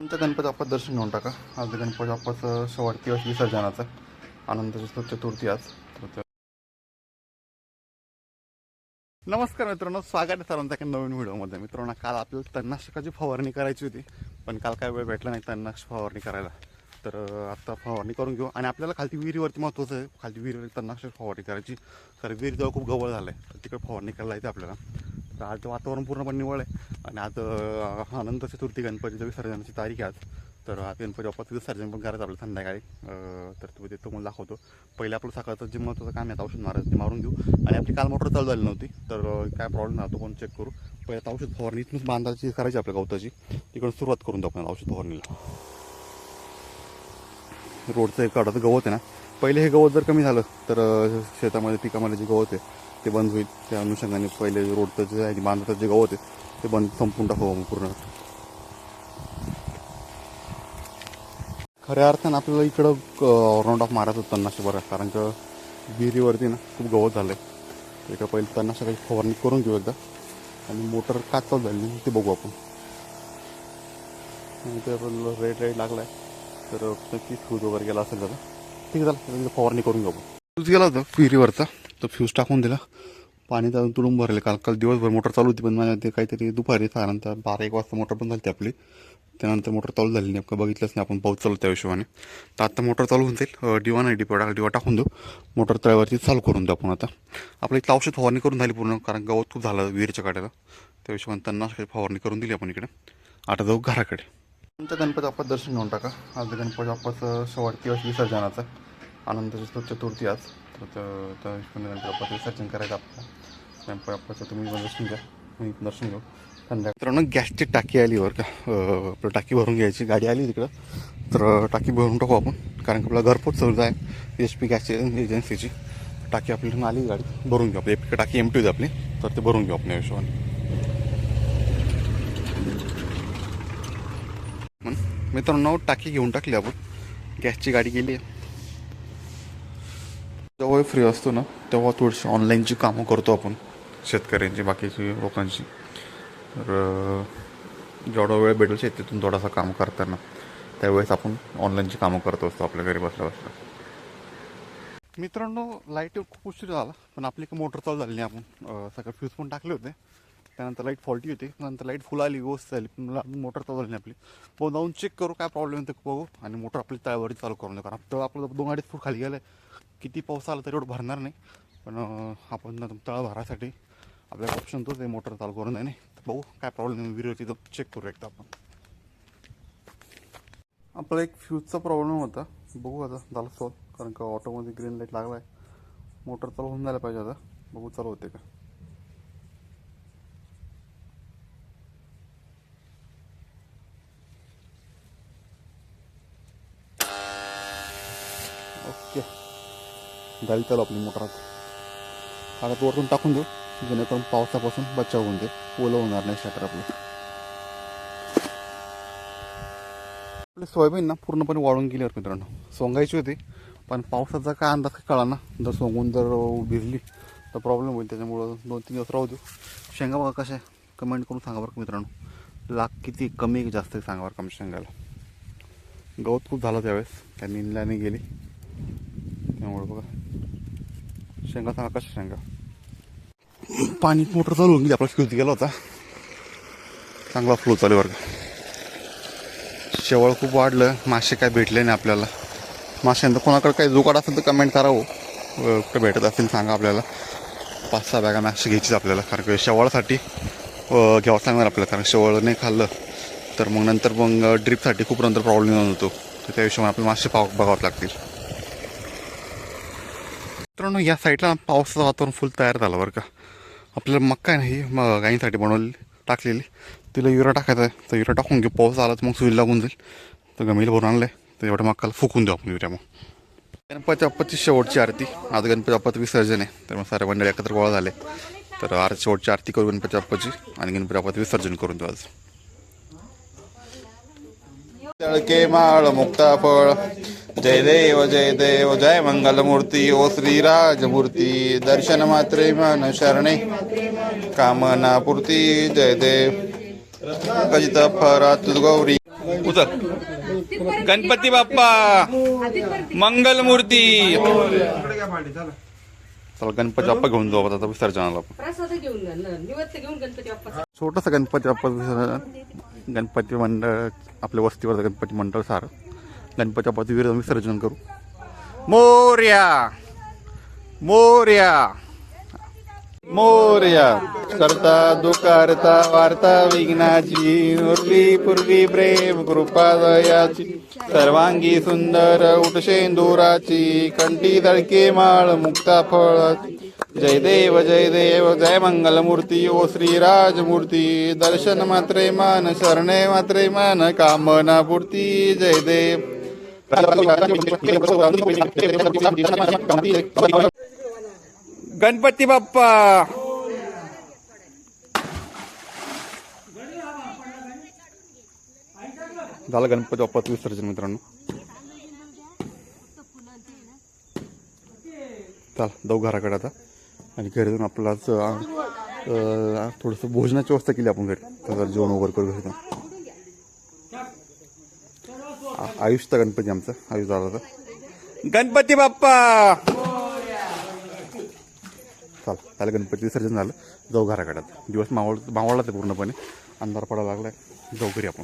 आमचं गणपती बाप्पा दर्शन घेऊन टाका. आज गणपती बाप्पाचं शेवट दिवस विसर्जनाचा. आनंद चतुर्थी आज. नमस्कार मित्रांनो स्वागत आहे सर्वांचा एका नवीन व्हिडिओमध्ये. मित्रांनो काल आपल्याला तणनाशकाची फवारणी करायची होती पण काल काय वेळ भेटला नाही तणनाशक फवारणी करायला. तर आता फवारणी करून घेऊ. आणि आपल्याला खालती विहिरीवरती महत्त्वाचं आहे खालती विहिरीवर तणनाशक फवारणी करायची. तर विहिरीजवळ खूप गवळ झालं आहे तिकडे फवारणी करायला येते आपल्याला. तर आज वातावरण पूर्णपणे निवळ आहे. आणि आज अनंत चतुर्थी गणपतीच्या विसर्जनाची तारीख आहे आज. तर आज गणपती बाप्पाचं विसर्जन पण करायचं आपलं संध्याकाळी. तर तुम्ही ते तुम्हाला दाखवतो. पहिले आपलं सकाळचं जे महत्त्वाचं काम आहे औषध मारायचं ते मारून घेऊ. आणि आपली काल मोटर चालू झाली नव्हती. तर काय प्रॉब्लेम नाही तो पण चेक करू. पहिले आता औषध फवारणी इथूनच बांधायची करायची आपल्या गवताची. तिकडून सुरुवात करून देऊ आपण औषध फवारणीला. रोडचं एक काढाचं गवत आहे ना. पहिले हे गवत जर कमी झालं तर शेतामध्ये पिकामध्ये जे गवत आहे ते बंद होईल त्या अनुषंगाने पहिले रोडचं जे आहे बांधतात जे गवत आहे ते बंद संपून टाकावं पूर्ण. खऱ्या अर्थानं आपल्याला इकडं राऊंड ऑफ मारायचं होतं तणनाशक बरं कारण का विहिरीवरती ना खूप गवत झालं आहे एका पहिले तणनाशकाची फवारणी करून घेऊ एकदा. आणि मोटर का चालू झाली ते बघू आपण. रेड रेड लागलाय लागला आहे तर नक्कीच खूज वगैरे गेला असेल त्याचा ठीक आहे चला फवारणी करून घेऊ आपण. गेला होता विहिरीवरचा. तो फ्यूज टाकून दिला. पाणी त्यातून तुडून भरले. काल काल दिवसभर मोटर चालू होती पण माझ्या ते काहीतरी दुपारी साधारणतः बारा एक वाजता मोटर बंद झाली होती आपली. त्यानंतर मोटर चालू झाली नाही आपण बघितलंच नाही आपण पाऊस चालू त्या हिशोबाने. तर आता मोटर चालू होऊन जाईल. डिवा नाही डिपो टाका डिवा टाकून देऊ. मोटर तळ्यावरती चालू करून देऊ आपण आता. आपल्या इथलं औषध फवारणी करून झाली पूर्ण कारण गवत खूप झालं विहिरीच्या काड्याला. त्या हिशोबाने त्यांना फवारणी करून दिली आपण इकडे. आता जाऊ घराकडे. नंतर गणपती बाप्पा दर्शन घेऊन टाका. आज गणपती बाप्पाचं शेवट वर्ष विसर्जनाचं. आनंद चतुर्थी आज. तर त्या हिशोबाने गणपती विसर्जन करायचं आपलं गणपती तुम्ही दर्शन घ्या. मी दर्शन घेऊ. संध्याकाळी मित्रांनो गॅसची टाकी आली बरं का. आपलं टाकी भरून घ्यायची. गाडी आली तिकडं. तर टाकी भरून टाकू आपण. कारण की आपला घरपोच सुविधा आहे. एच पी गॅस एजन्सीची टाकी आपल्याला आली गाडी. भरून घेऊ आपली एक टाकी एम टी होती आपली. तर ते भरून घेऊ आपण या हिशोबाने. मित्रांनो टाकी घेऊन टाकली आपण. गॅसची गाडी गेली आहे. जेव्हा फ्री असतो ना तेव्हा थोडीशी ऑनलाईनची कामं करतो आपण शेतकऱ्यांची बाकीची लोकांची. तर जेवढा वेळ भेटेल शेतीतून थोडासा काम करताना त्यावेळेस आपण ऑनलाईनची कामं करत असतो आपल्या घरी बसल्या बसल्या. मित्रांनो लाइट खूप उशीर झाला पण आपली एक मोटर चालू झाली नाही आपण. सगळं फ्यूज पण टाकले होते. त्यानंतर लाइट फॉल्टी होती नंतर लाइट फुल आली व्यवस्थित झाली पण मोटर चालू झाली नाही आपली. पण जाऊन चेक करू काय प्रॉब्लेम आहे बघू आणि मोटर आपली तळ्यावरती चालू करून देऊ कारण आता आपलं दोन अडीच फूट खाली गेलं आहे किती पाऊस आला तरी एवढं भरणार नाही. पण आपण ना तळ भरासाठी आपल्याला ऑप्शन तोच आहे मोटर चालू करून नाही बघू काय प्रॉब्लेम विहिरीवरती चेक करू एकदा आपण. आपला एक फ्यूजचा प्रॉब्लेम होता. बघू आता झाला सॉल्व कारण का ऑटोमध्ये ग्रीन लाइट लागला आहे मोटर चालू होऊन जायला पाहिजे आता. बघू चालू होते का. गाडी चालू आपली मोटर आता तो वरतून टाकून देऊ. जेणेकरून पावसापासून बचाव होऊन दे ओलं होणार नाही शटर आपलं. आपली सोयाबीन ना पूर्णपणे वाळून गेली मित्रांनो. सोंगायची होती पण पावसाचा काय अंदाज कळा ना. जर सोंगून जर भिजली तर प्रॉब्लेम होईल. त्याच्यामुळं दोन तीन दिवस राहू देऊ. शेंगा बघा कशा कमेंट करून सांगा बरं का मित्रांनो. लाख किती कमी जास्त आहे सांगा बरं कमी शेंगाला. गवत खूप झालं त्यावेळेस. त्या निंदल्याने गेली. त्यामुळे बघा. शेंगा सांगा कशा शेंगा. पाणी मोटर चालू होऊन गेली आपला फ्यूज गेला होता. चांगला फ्लो चालू आहे बरं का. शेवळ खूप वाढलं मासे काय भेटले नाही आपल्याला. माशांचं कोणाकडे काही जुगाड असेल तर कमेंट करावं हो. अं, कुठं भेटत असेल सांगा आपल्याला. पाच सहा बॅगा मासे घ्यायचीच आपल्याला कारण की शेवाळासाठी घ्यावं घ्यावंच लागणार आपल्याला कारण शेवळ नाही खाल्लं. तर मग नंतर मग ड्रीपसाठी खूप नंतर प्रॉब्लेम येऊन होतो तर त्या हिशोबाने आपल्याला मासे पाव बघावं लागतील. मित्रांनो या साईडला पावसाचं वातावरण फुल तयार झालं बरं का. आपल्याला मक्का नाही मग ही गाईंसाठी बनवलेली टाकलेली. तिला युरा टाकायचा आहे. तर युरा टाकून घेऊ पाऊस आला तर मग सुईल लागून जाईल. तर गमीला भरून आणलं आहे तर एवढ्या मक्काला फुकून देऊ आपण युऱ्या मग. गणपती बाप्पाची शेवटची आरती. आज गणपती बाप्पाचं विसर्जन आहे. तर मग सारे मंडळी एकत्र गोळा झाले. तर आर शेवटची आरती करू गणपती बाप्पाची आणि गणपती बाप्पाचं विसर्जन करून देऊ आज. तळके माळ मुक्ता फळ जय देव जय देव जय मंगलमूर्ती ओ श्रीराजमूर्ती दर्शन मात्रे मन शरणे. कामना पूर्ती जय देव. कजित फरात गौरी. उचल. गणपती बाप्पा. मंगल मूर्ती चला गणपती बाप्पा घेऊन जाऊ आता विसर्जनाला आपण. प्रसाद घेऊन जा ना. निवत्त घेऊन गणपती बाप्पा छोटंसं गणपती बाप्पा विसर्जन. गणपती मंडळ आपल्या वस्तीवरचं गणपती मंडळ सार. गणपती बाप्पाचं विसर्जन करू. मोर्या! मोर्या! मोर्या! करता दुकारता वार्ता विघ्नाची नुरली पूर्वी प्रेम कृपा दयाची सर्वांगी सुंदर उठशेंदुराची कंठी तळके माळ मुक्ता फळाची. जय देव जय देव जय मंगल मूर्ती ओ श्री राजमूर्ती दर्शन मात्रे मान शरणे मात्रे मान कामना पूर्ती जय देव. गणपती बाप्पा. झालं गणपती बाप्पाचं विसर्जन मित्रांनो. चला जाऊ घराकडे आता. आणि घरी जाऊन आपलाच थोडस थोडंसं भोजनाची व्यवस्था केली आपण घरी. तर जेवण वगैरे करू घरी जाऊन. आयुषचा गणपती आमचा आयुष झाला होता गणपती बाप्पा! चल त्याला गणपती विसर्जन झालं. जाऊ घराकडे. दिवस मावळ मावळला ते पूर्णपणे. अंधार पडायला लागलाय. जाऊ घरी आपण.